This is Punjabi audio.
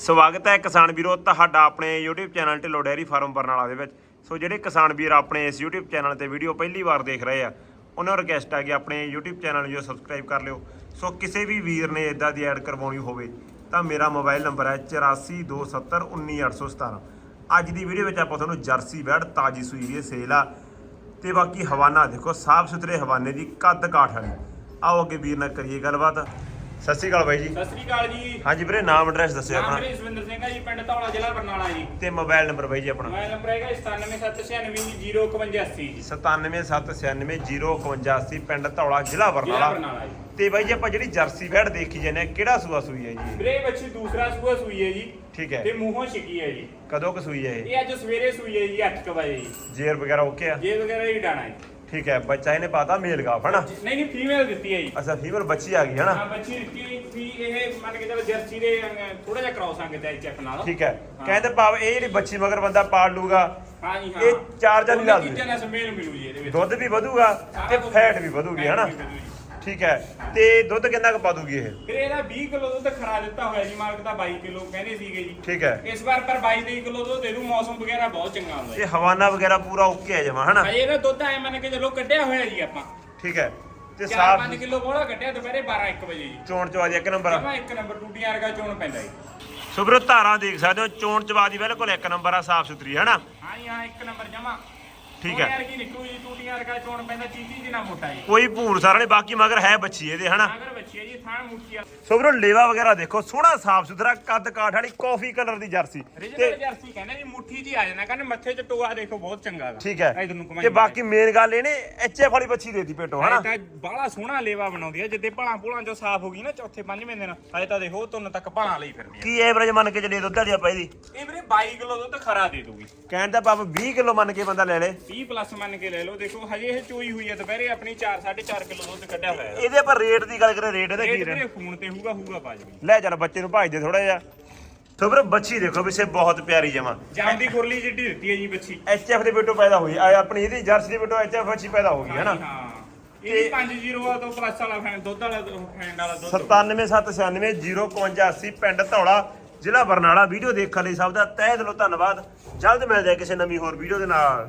ਸਵਾਗਤ ਹੈ ਕਿਸਾਨ ਵੀਰੋ ਤੁਹਾਡਾ ਆਪਣੇ YouTube channel Dhillon dairy farm Barnala ਦੇ ਵਿੱਚ। ਸੋ ਜਿਹੜੇ ਕਿਸਾਨ ਵੀਰ ਆਪਣੇ ਇਸ YouTube ਚੈਨਲ ਤੇ ਵੀਡੀਓ ਪਹਿਲੀ ਵਾਰ ਦੇਖ ਰਹੇ ਆ, ਉਹਨਾਂ ਨੂੰ ਰਿਕਵੈਸਟ ਆ ਕਿ ਆਪਣੇ YouTube ਚੈਨਲ ਨੂੰ ਜੋ ਸਬਸਕ੍ਰਾਈਬ ਕਰ ਲਿਓ। ਸੋ ਕਿਸੇ ਵੀ ਵੀਰ ਨੇ ਇਦਾਂ ਦੀ ਐਡ ਕਰਵਾਉਣੀ ਹੋਵੇ ਤਾਂ ਮੇਰਾ ਮੋਬਾਈਲ ਨੰਬਰ ਹੈ 8427191817 ਅੱਜ ਦੀ ਵੀਡੀਓ ਵਿੱਚ ਆਪਾਂ ਤੁਹਾਨੂੰ ਜਰਸੀ ਬੈਡ ਤਾਜੀ ਸੂਈ ਦੀ ਸੇਲ ਆ। ਤੇ ਬਾਕੀ ਹਵਾਨਾ ਦੇਖੋ, ਸਾਫ਼ ਸੁਥਰੇ ਹਵਾਨੇ ਦੀ ਕੱਦ ਕਾਠ ਵਾਲੀ। ਆਓ ਅੱਗੇ ਵੀਰ ਨਾਲ ਕਰੀਏ ਗੱਲਬਾਤ। ਸਤਿ ਸ਼੍ਰੀ ਅਕਾਲ ਬਾਈ ਜੀ। ਸਤਿ ਸ੍ਰੀ ਅਕਾਲ ਜੀ। ਹਾਂਜੀ ਵੀਰੇ ਨਾਮ ਐਡਰੈਸ ਦੱਸਿਓ ਨਾਮ ਆਪਣਾ। ਮੇਰੇ ਜਸਵਿੰਦਰ ਸਿੰਘ ਹੈ ਜੀ ਪਿੰਡ ਧੌਲਾ ਜ਼ਿਲ੍ਹਾ ਬਰਨਾਲਾ ਜੀ। ਤੇ ਮੋਬਾਈਲ ਨੰਬਰ ਬਾਈ ਜੀ ਆਪਣਾ। ਮੋਬਾਈਲ ਨੰਬਰ ਹੈਗਾ 9776905180 ਜੀ। 9779051085 ਪਿੰਡ ਧੌਲਾ ਜ਼ਿਲ੍ਹਾ ਜ਼ਿਲ੍ਹਾ ਬਰਨਾਲਾ। ਬਰਨਾਲਾ ਜੀ। ਤੇ ਬਾਈ ਜੀ ਆਪਾਂ ਜਿਹੜੀ ਜਰਸੀ ਬੈਡ ਦੇਖੀ ਜਾਂਦੇ ਆ ਕਿਹੜਾ ਸੂਆ ਸੂਈ ਹੈ ਜੀ ਵੀਰੇ ਬੱਚੀ ਦੂਸਰਾ ਸੂਆ ਸੂਈ ਹੈ ਜੀ। ਠੀਕ ਤੇ ਹੈ ਮੂੰਹੋਂ ਛਿੱਕੀ ਹੈ ਜੀ। ਕਦੋਂ ਕੁ ਸੂਈ ਹੈ ਇਹ? ਇਹ ਅੱਜ ਸਵੇਰੇ ਸੂਈ ਹੈ ਜੀ 8 ਵਜੇ ਜੀ। ਜੇਰ ਵਗੈਰਾ ਓਕੇ ਆ? ਜੇ ਵਗੈਰਾ ਹੀ ਡਾਣਾ ਹੈ ਠੀਕ ਹੈ ਬੱਚਾ ਇਹਨੇ ਪਾਤਾ ਮੇਲ ਗਾਫ ਹਨਾ? ਨਹੀਂ ਨਹੀਂ ਫੀਮੇਲ ਦਿੱਤੀ ਹੈ ਜੀ। ਅੱਛਾ ਫੀਮੇਲ ਬੱਚੀ ਆ ਗਈ ਹਨਾ? ਹਾਂ ਬੱਚੀ ਦਿੱਤੀ ਵੀ ਇਹ ਮੰਨ ਕੇ ਚੱਲ ਜਰਸੀ ਦੇ ਥੋੜਾ ਜਿਹਾ ਕ੍ਰਾਸ ਅੰਗ ਦਾ ਚੈੱਕ ਨਾਲ। ਠੀਕ ਹੈ। ਹਾਂ। ਕਹਿੰਦੇ ਭਾਵ ਇਹ ਜਿਹੜੀ ਬੱਚੀ ਮਗਰ ਬੰਦਾ ਪਾਲ ਲੂਗਾ ਹਾਂ ਜੀ ਹਾਂ। ਇਹ ਚਾਰ ਜਾਂ ਨਹੀਂ ਲੱਗਦੇ। ਚੀਜ਼ਾਂ ਨਾਲ ਸਮੇਲ ਮਿਲੂ ਜੀ ਇਹਦੇ ਵਿੱਚ। ਦੁੱਧ ਵੀ ਵਧੂਗਾ ਤੇ ਫੈਟ ਵੀ ਵਧੂਗੀ ਹਨਾ। ਠੀਕ ਹੈ। ਤੇ ਦੁੱਧ ਕਿੰਨਾ ਕੁ ਪਾ ਦੂਗੀ ਇਹ? ਫਿਰ ਇਹਦਾ 20 ਕਿਲੋ ਦੁੱਧ ਖਰਾ ਦਿੱਤਾ ਹੋਇਆ ਜੀ ਮਾਲਕ ਦਾ 22 ਕਿਲੋ ਕਹਿੰਦੇ ਸੀਗੇ ਜੀ। ਠੀਕ ਹੈ। ਇਸ ਵਾਰ ਪਰ 22 23 ਕਿਲੋ ਦੁੱਧ ਦੇ ਦੂ ਮੌਸਮ ਵਗੈਰਾ ਬਹੁਤ ਚੰਗਾ ਹੁੰਦਾ ਹੈ ਹਵਾਨਾ ਵਗੈਰਾ ਪੂਰਾ ਓਕੇ ਹੈ ਜਮਾ ਹਨਾ? ਇਹਦਾ ਦੁੱਧ ਐ ਮੰਨ ਕੇ ਚਲੋ ਕੱਢਿਆ ਹੋਇਆ ਜੀ ਆਪਾਂ। ਠੀਕ ਹੈ। ਤੇ 4-5 ਸਾਫ਼ ਕਿਲੋ ਬੋਲਾ ਕੱਢਿਆ ਦੁਪਹਿਰੇ 12 1 ਵਜੇ ਜੀ। ਚੋਣ ਚਵਾਜ ਇੱਕ ਨੰਬਰ ਜਮਾ ਇੱਕ ਨੰਬਰ ਟੂਟੀਆਂ ਵਰਗਾ ਚੋਣ ਪੈਂਦਾ ਜੀ। ਸੋ ਵੀਰੋ ਧਾਰਾਂ ਦੇਖ ਸਕਦੇ ਹੋ ਚੋਣ ਚਵਾਜ ਬਿਲਕੁਲ ਇੱਕ ਨੰਬਰ ਆ ਸਾਫ਼ ਸੁਥਰੀ ਹੈ ਨਾ ਹਾਂ ਜੀ ਹਾਂ ਇੱਕ ਨੰਬਰ ਜਮਾ। ਠੀਕ ਹੈ। ਯਾਰ ਕੀ ਨਿਕਲੂ ਜੀ ਟੂਟੀਆਂ ਵਰਗਾ ਚੋਣ ਪੈਂਦਾ ਚੀਚੀ ਜਿਨਾ ਮੋਟਾ ਜੀ। ਕੋਈ ਭੂਰ ਸਾਰਾ ਬਾਕੀ ਮਗਰ ਹੈ ਬੱਚੀ ਇਹਦੇ ਹਨਾ? ਅਗਰ ਬੱਚੀ ਹੈ ਜੀ ਥਾਣ ਮੁੱਠੀ ਆ। ਸੋ ਵੀਰੋ ਲੇਵਾ ਵਗੈਰਾ ਦੇਖੋ ਸੋਹਣਾ ਸਾਫ਼ ਸੁਥਰਾ ਕੱਦ ਕਾਠ ਵਾਲੀ ਕਾਫੀ ਕਲਰ ਦੀ ਜਰਸੀ। ਰੀਜਨਲ ਜਰਸੀ ਕਹਿੰਦੇ ਜੀ ਮੁੱਠੀ ਜੀ ਆ ਜਾਣਾ ਕਹਿੰਦੇ ਮੱਥੇ 'ਚ ਟੋਆ ਦੇਖੋ ਬਹੁਤ ਚੰਗਾ ਹੈਗਾ ਠੀਕ ਹੈ। ਇਧਰ ਨੂੰ ਘੁਮਾਈ ਤੇ ਬਾਕੀ ਮੇਨ ਗੱਲ ਇਹਨੇ ਐਚਐਫ ਵਾਲੀ ਬੱਚੀ ਦੇਤੀ ਪੇਟੋ ਹਨਾ? ਤਾਂ ਬਾਹਲਾ ਸੋਹਣਾ ਲੇਵਾ ਬਣਾਉਂਦੀ ਹੈ ਜਿੱਦੇ ਭਲਾਂ ਭੁਲਾਂ ਚੋਂ ਸਾਫ਼ ਹੋ ਗਈ ਨਾ ਚੌਥੇ ਪੰਜਵੇਂ ਦਿਨ ਹਜੇ ਤਾਂ ਦੇਖੋ ਤੁੰਨ ਤੱਕ ਭਲਾਂ ਲਈ ਫਿਰਦੀ ਹੈ ਕੀ ਐਵਰੇਜ ਮੰਨ ਕੇ ਚੱਲੀਏ ਦੁੱਧ ਵਾਲੀ ਆਪਾਂ ਇਹਦੀ? 22 ਕਿਲੋ ਦੁੱਧ ਖਰਾ ਦੇ ਦੂਗੀ ਕਹਿਣ ਦਾ ਪਾਪ 20 ਕਿਲੋ ਮੰਨ ਕੇ ਬੰਦਾ ਲੈ ਲੇ। 30 ਪਲੱਸ ਮੰਨ ਕੇ ਲੈ ਲਓ। ਦੇਖੋ ਹਜੇ ਇਹ ਚੋਈ ਹੋਈ ਹੈ ਦੁਪਹਿਰੇ ਆਪਣੀ 4 4.5 ਕਿਲੋ ਦੁੱਧ ਕੱਢਿਆ ਹੋਇਆ ਹੈ। ਇਹਦੇ ਪਰ ਰੇਟ ਦੀ ਗੱਲ ਕਰੇ ਰੇਟ ਇਹਦਾ ਕੀ ਰੇਟ ਫੋਨ ਤੇ ਹੋਊਗਾ ਹੋਊਗਾ ਜਵੇ ਲੈ ਚੱਲ ਬੱਚੇ ਨੂੰ ਭਾਜ ਦੇ ਥੋੜਾ ਜਿਹਾ ਵੀਰੋ ਬੱਚੀ ਦੇਖੋ ਵੀ ਸੇ ਬਹੁਤ ਪਿਆਰੀ ਜਮਾ। ਜਾਂਦੀ ਖੁਰਲੀ ਜਿੱਡੀ ਦਿੱਤੀ ਹੈ ਜੀ ਬੱਚੀ। ਐਚਐਫ ਦੇ ਬੇਟੋ ਪੈਦਾ ਹੋਈ। ਆ ਆਪਣੀ ਇਹਦੀ ਜਰਸੀ ਦੇ ਬੇਟੋ ਐਚਐਫ ਬੱਚੀ ਪੈਦਾ ਹੋ ਗਈ ਹੈ ਨਾ? ਇਹ 5-0 ਤੋਂ ਪਲੱਸ ਵਾਲਾ ਫੈਨ ਦੁੱਧ ਵਾਲਾ ਫੈਨ ਵਾਲਾ ਦੁੱਧ। 97790580 ਪਿੰਡ ਧੌਲਾ। ਜ਼ਿਲ੍ਹਾ ਬਰਨਾਲਾ ਵੀਡੀਓ ਦੇਖਣ ਲਈ ਸਭ ਦਾ ਤਹਿ ਦਿਲੋਂ ਧੰਨਵਾਦ। ਜਲਦ ਮਿਲਦੇ ਹਾਂ ਕਿਸੇ ਨਵੀਂ ਹੋਰ ਵੀਡੀਓ ਦੇ ਨਾਲ।